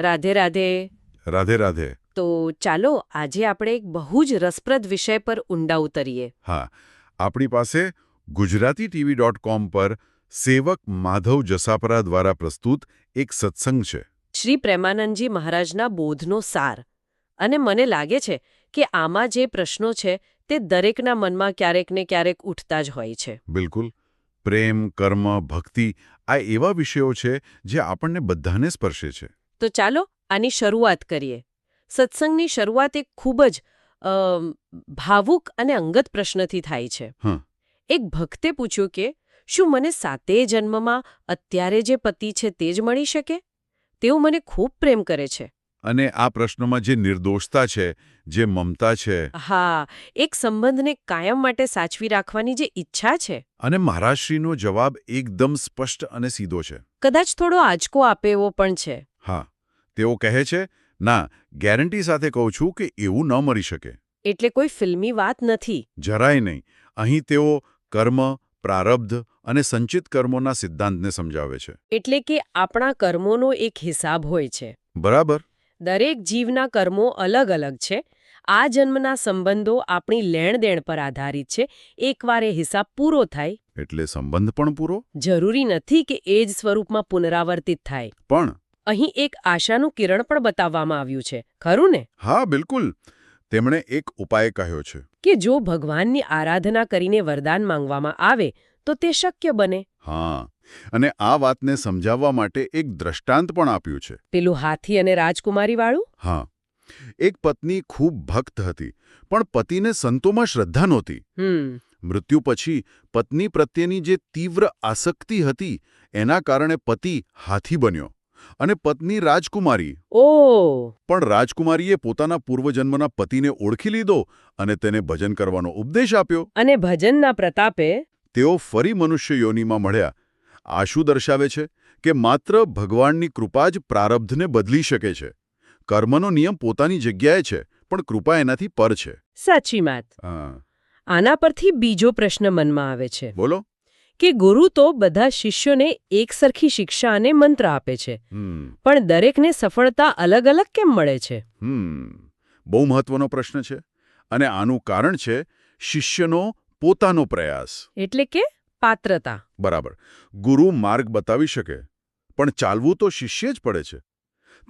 રાધે રાધે. રાધે રાધે. તો ચાલો આજે આપણે એક બહુ જ રસપ્રદ વિષય પર ઊંડા ઉતરીએ. હા આપણી પાસે ગુજરાતી ટીવી ડોટ કોમ પર સેવક માધવ જસાપરા દ્વારા પ્રસ્તુત એક સત્સંગ છે. શ્રી પ્રેમાનંદજી મહારાજના બોધનો સાર. અને મને લાગે છે કે આમાં જે પ્રશ્નો છે તે દરેકના મનમાં ક્યારેક ને ક્યારેક ઉઠતા જ હોય છે. બિલકુલ. પ્રેમ કર્મ ભક્તિ આ એવા વિષયો છે જે આપણને બધાને સ્પર્શે છે. તો ચાલો આની શરૂઆત કરીએ. સત્સંગની શરૂઆત એક ખૂબ જ ભાવુક અને અંગત પ્રશ્નથી થાય છે. હં. એક ભક્તે પૂછ્યું કે શું મને સાતેય જન્મમાં અત્યારે જે પતિ છે તે જ મળી શકે? તેઓ મને ખૂબ પ્રેમ કરે છે. અને આ પ્રશ્નોમાં જે નિર્દોષતા છે જે મમતા છે. હા એક સંબંધને કાયમ માટે સાચવી રાખવાની જે ઈચ્છા છે. અને મહારાજશ્રીનો જવાબ એકદમ સ્પષ્ટ અને સીધો છે. કદાચ થોડો આંચકો આપે એવો પણ છે. હા. તેઓ કહે છે ના ગેરંટી સાથે કહું છું કે એવું ન મરી શકે. એટલે કોઈ ફિલ્મી વાત નથી. જરાય નહીં. અહીં તેઓ કર્મ પ્રારબ્ધ અને સંચિત કર્મોના સિદ્ધાંતને સમજાવે છે. એટલે કે આપણા કર્મોનો એક હિસાબ હોય છે. બરાબર. દરેક જીવના કર્મો અલગ અલગ છે. આ જન્મના સંબંધો આપણી લેણદેણ પર આધારિત છે. એકવાર એ હિસાબ પૂરો થાય. એટલે સંબંધ પણ પૂરો? જરૂરી નથી કે એ જ સ્વરૂપમાં પુનરાવર્તિત થાય. પણ અહીં એક આશાનું કિરણ પણ બતાવવામાં આવ્યું છે. ખરું ને? હા બિલકુલ. તેમણે એક ઉપાય કહ્યો છે. કે જો ભગવાનની આરાધના કરીને વરદાન માંગવામાં આવે તો તે શક્ય બને. હા. અને આ વાતને સમજાવવા માટે એક દ્રષ્ટાંત પણ આપ્યું છે. પેલું હાથી અને રાજકુમારી વાળું? હા. એક પત્ની ખૂબ ભક્ત હતી પણ પતિને સંતોમાં શ્રદ્ધા નહોતી. મૃત્યુ પછી પત્ની પ્રત્યેની જે તીવ્ર આસક્તિ હતી એના કારણે પતિ હાથી બન્યો. અને પત્ની રાજકુમારી. ઓ. પણ રાજકુમારીએ પોતાના પૂર્વજન્મના પતિને ઓળખી લીધો અને તેને ભજન કરવાનો ઉપદેશ આપ્યો. અને ભજનના પ્રતાપે તેઓ ફરી મનુષ્ય યોનિમાં મળ્યા. આ શું દર્શાવે છે કે માત્ર ભગવાનની કૃપા જ પ્રારબ્ધને બદલી શકે છે. કર્મનો નિયમ પોતાની જગ્યાએ છે પણ કૃપા એનાથી પર છે. સાચી વાત. આના પરથી બીજો પ્રશ્ન મનમાં આવે છે. બોલો. કે ગુરુ તો બધા શિષ્યોને એક સરખી શિક્ષા અને મંત્ર આપે છે. પણ દરેકને સફળતા અલગ અલગ કેમ મળે છે? બહુ મહત્વનો પ્રશ્ન છે અને આનું કારણ છે શિષ્યનો પોતાનો પ્રયાસ. એટલે કે પાત્રતા. બરાબર. ગુરુ માર્ગ બતાવી શકે પણ ચાલવું તો શિષ્ય જ પડે છે.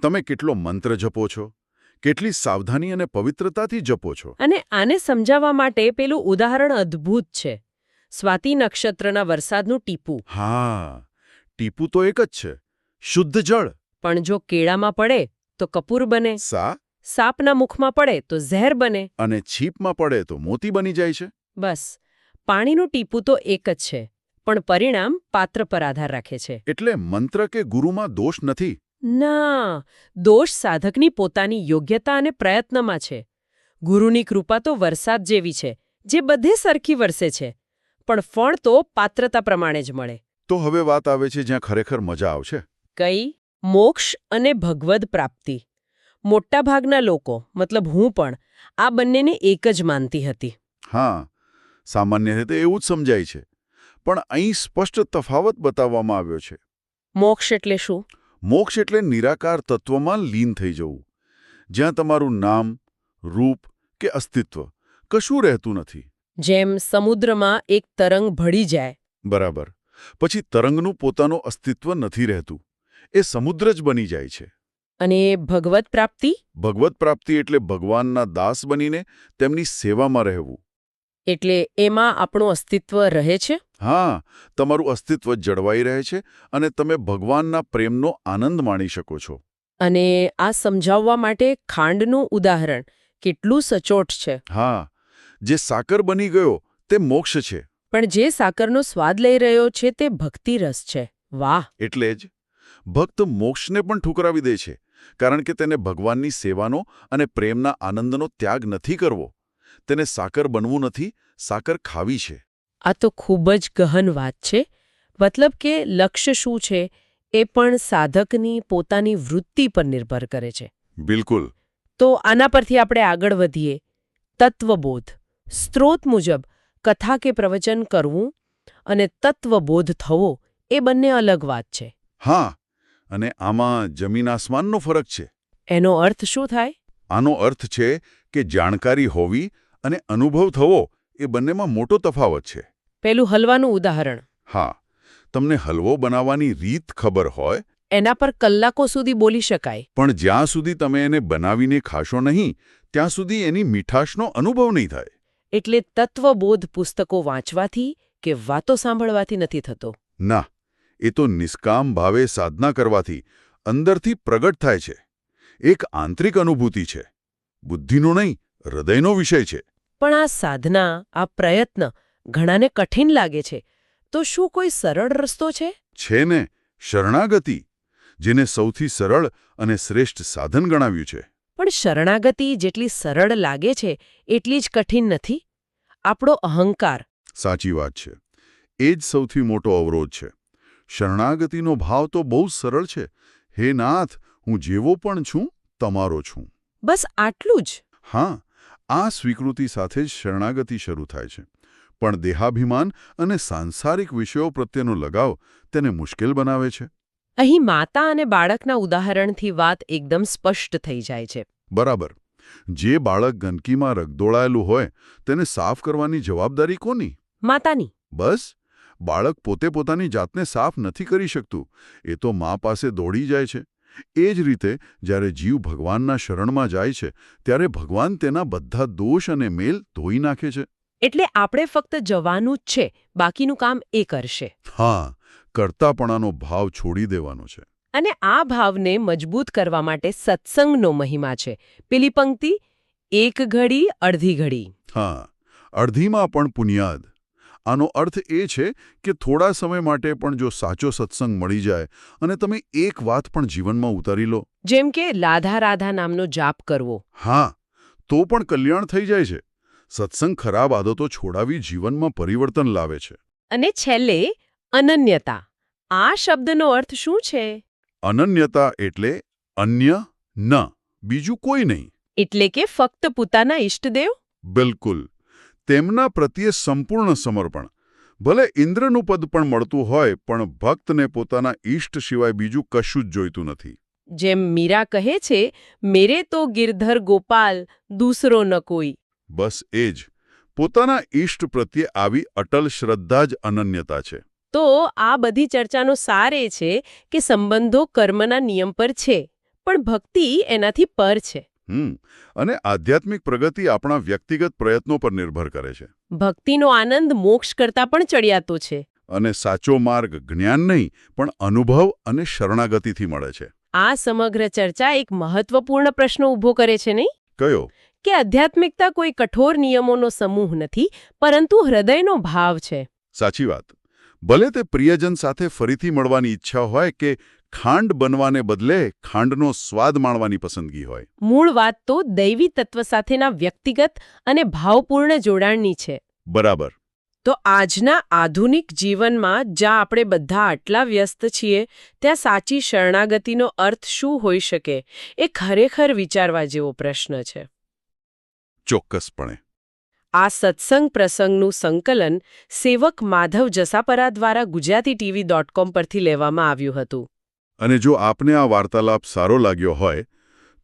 તમે કેટલો મંત્ર જપો છો? કેટલી સાવધાની અને પવિત્રતાથી જપો છો? અને આને સમજાવવા માટે પેલું ઉદાહરણ અદ્ભુત છે. સ્વાતિ નક્ષત્રના વરસાદનું ટીપું. હા ટીપું તો એક જ છે શુદ્ધ જળ. પણ જો કેળામાં પડે તો કપૂર બને. સા? સાપના મુખમાં પડે તો ઝેર બને. અને છીપમાં પડે તો મોતી બની જાય છે? બસ પાણીનું ટીપું તો એક જ છે પણ પરિણામ પાત્ર પર આધાર રાખે છે. એટલે મંત્ર કે ગુરુમાં દોષ નથી? ના દોષ સાધકની પોતાની યોગ્યતા અને પ્રયત્નમાં છે. ગુરુની કૃપા તો વરસાદ જેવી છે જે બધે સરખી વરસે છે. પણ ફળ તો પાત્રતા પ્રમાણે જ મળે. તો હવે વાત આવે છે જ્યાં ખરેખર મજા આવશે. કઈ? મોક્ષ અને ભગવદ પ્રાપ્તિ. મોટાભાગના લોકો મતલબ હું પણ આ બંનેને એક જ માનતી હતી. હા સામાન્ય રીતે એવું જ સમજાય છે. પણ અહીં સ્પષ્ટ તફાવત બતાવવામાં આવ્યો છે. મોક્ષ એટલે શું? મોક્ષ એટલે નિરાકાર તત્વમાં લીન થઈ જવું. જ્યાં તમારું નામ રૂપ કે અસ્તિત્વ કશું રહેતું નથી. જેમ સમુદ્રમાં એક તરંગ ભળી જાય. બરાબર. પછી તરંગનું પોતાનું અસ્તિત્વ નથી રહેતું. એ સમુદ્ર જ બની જાય છે. અને ભગવત પ્રાપ્તિ? ભગવત પ્રાપ્તિ એટલે ભગવાનના દાસ બનીને તેમની સેવામાં રહેવું. એટલે એમાં આપણું અસ્તિત્વ રહે છે? હા તમારું અસ્તિત્વ જળવાઈ રહે છે અને તમે ભગવાનના પ્રેમનો આનંદ માણી શકો છો. અને આ સમજાવવા માટે ખાંડનું ઉદાહરણ. કેટલું સચોટ છે. હા જે સાકર બની ગયો તે મોક્ષ છે. પણ જે સાકરનો સ્વાદ લઈ રહ્યો છે તે ભક્તિ રસ છે. વાહ! એટલે જ ભક્ત મોક્ષને પણ ઠુકરાવી દે છે કારણ કે તેને ભગવાનની સેવાનો અને પ્રેમના આનંદનો ત્યાગ નથી કરવો. તેને સાકર બનવું નથી સાકર ખાવી છે. આ તો ખૂબ જ ગહન વાત છે. મતલબ કે લક્ષ્ય શું છે એ પણ સાધકની પોતાની વૃત્તિ પર નિર્ભર કરે છે. બિલકુલ. તો આના પરથી આપણે આગળ વધીએ. તત્વબોધ. સ્ત્રોત મુજબ કથા કે પ્રવચન કરવું અને તત્વબોધ થવો એ બંને અલગ વાત છે. હા અને આમાં જમીન આસમાનનો ફરક છે. એનો અર્થ શું થાય? આનો અર્થ છે કે જાણકારી હોવી અને અનુભવ થવો એ બંનેમાં મોટો તફાવત છે. પેલું હલવાનું ઉદાહરણ. હા તમને હલવો બનાવવાની રીત ખબર હોય? એના પર કલાકો સુધી બોલી શકાય. પણ જ્યાં સુધી તમે એને બનાવીને ખાશો નહીં ત્યાં સુધી એની મીઠાશનો અનુભવ નહીં થાય. એટલે તત્વબોધ પુસ્તકો વાંચવાથી કે વાતો સાંભળવાથી નથી થતો. ના એ તો નિષ્કામ ભાવે સાધના કરવાથી અંદરથી પ્રગટ થાય છે. એક આંતરિક અનુભૂતિ છે. બુદ્ધિનો નહીં હૃદયનો વિષય છે. પણ આ સાધના આ પ્રયત્ન ઘણાને કઠિન લાગે છે. તો શું કોઈ સરળ રસ્તો છે? છે ને શરણાગતિ જેને સૌથી સરળ અને શ્રેષ્ઠ સાધન ગણાવ્યું છે. પણ શરણાગતિ જેટલી સરળ લાગે છે એટલી જ કઠિન નથી? આપણો અહંકાર. સાચી વાત છે. એ જ સૌથી મોટો અવરોધ છે. શરણાગતિનો ભાવ તો બહુ જ સરળ છે. હે નાથ હું જેવો પણ છું તમારો છું. બસ આટલું જ? હા આ સ્વીકૃતિ સાથે જ શરણાગતિ શરૂ થાય છે. પણ દેહાભિમાન અને સાંસારિક વિષયો પ્રત્યેનો લગાવ તેને મુશ્કેલ બનાવે છે. અહીં માતા અને બાળકના ઉદાહરણથી વાત એકદમ સ્પષ્ટ થઈ જાય છે. બરાબર. જે બાળક ગંદકીમાં રગદોળાયેલું હોય તેને સાફ કરવાની જવાબદારી કોની? માતાની. બસ? બાળક પોતે પોતાની જાતને સાફ નથી કરી શકતું. એ તો મા પાસે દોડી જાય છે. એ જ રીતે જ્યારે જીવ ભગવાનના શરણમાં જાય છે ત્યારે ભગવાન તેના બધા દોષ અને મેલ ધોઈ નાખે છે. એટલે આપણે ફક્ત જવાનું જ છે બાકીનું કામ એ કરશે. હા. કરતાપણાનો ભાવ છોડી દેવાનો છે. અને આ ભાવને મજબૂત કરવા માટે સત્સંગનો મહિમા છે. પેલી પંક્તિ એક ઘડી અડધી ઘડી. હા અડધીમાં પણ પુનિયાદ. આનો અર્થ એ છે કે થોડા સમય માટે પણ જો સાચો સત્સંગ મળી જાય અને તમે એક વાત પણ જીવનમાં ઉતારી લો. જેમ કે લાધા રાધા નામનો જાપ કરવો. હા તો પણ કલ્યાણ થઈ જાય છે. સત્સંગ ખરાબ આદતો છોડાવી જીવનમાં પરિવર્તન લાવે છે. અને છેલ્લે અનન્યતા. આ શબ્દનો અર્થ શું છે? અનન્યતા એટલે અન્ય ન બીજું કોઈ નહીં. એટલે કે ફક્ત પોતાના ઈષ્ટદેવ? બિલકુલ. તેમના પ્રત્યે સંપૂર્ણ સમર્પણ. ભલે ઇન્દ્રનું પદ પણ મળતું હોય પણ ભક્તને પોતાના ઈષ્ટ સિવાય બીજું કશું જ જોઈતું નથી. જેમ મીરા કહે છે મેરે તો ગિરધર ગોપાલ દૂસરો ન કોઈ. બસ એ જ. પોતાના ઈષ્ટ પ્રત્યે આવી અટલ શ્રદ્ધા જ અનન્યતા છે. તો આ બધી ચર્ચાનો સાર એ છે કે સંબંધો કર્મના નિયમ પર છે પણ ભક્તિ એનાથી પર છે. અને આધ્યાત્મિક પ્રગતિ આપણા વ્યક્તિગત પ્રયત્નો પર નિર્ભર કરે છે. ભક્તિનો આનંદ મોક્ષ કરતા પણ ચડિયાતો છે. અને સાચો માર્ગ જ્ઞાન નહીં પણ અનુભવ અને શરણાગતિથી મળે છે. આ સમગ્ર ચર્ચા એક મહત્વપૂર્ણ પ્રશ્ન ઊભો કરે છે નહીં? કયો? કે આધ્યાત્મિકતા કોઈ કઠોર નિયમોનો સમૂહ નથી પરંતુ હૃદયનો ભાવ છે. સાચી વાત. ભલે તે પ્રિયજન સાથે ફરીથી મળવાની ઈચ્છા હોય કે ખાંડ બનવાને બદલે ખાંડનો સ્વાદ માણવાની પસંદગી હોય. મૂળ વાત તો દૈવી તત્વ સાથેના વ્યક્તિગત અને ભાવપૂર્ણ જોડાણની છે. બરાબર. તો આજના આધુનિક જીવનમાં જ્યાં આપણે બધા આટલા વ્યસ્ત છીએ ત્યાં સાચી શરણાગતિનો અર્થ શું હોઈ શકે એ ખરેખર વિચારવા જેવો પ્રશ્ન છે. ચોક્કસપણે. આ સત્સંગ પ્રસંગનું સંકલન સેવક માધવ જસાપરા દ્વારા ગુજરાતી ટીવી ડોટ કોમ પરથી લેવામાં આવ્યું હતું. અને જો આપને આ વાર્તાલાપ સારો લાગ્યો હોય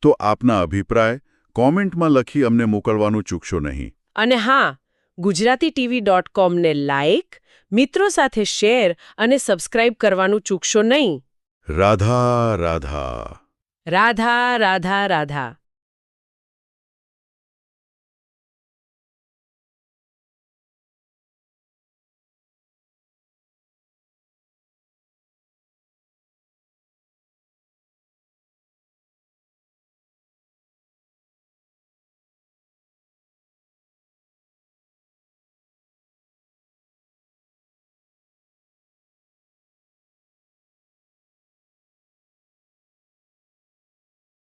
તો આપના અભિપ્રાય કોમેન્ટમાં લખી અમને મોકલવાનું ચૂકશો નહીં. અને હા ગુજરાતી ટીવી ડોટ કોમને લાઇક મિત્રો સાથે શેર અને સબસ્ક્રાઇબ કરવાનું ચૂકશો નહીં. રાધા રાધા. રાધા રાધા રાધા.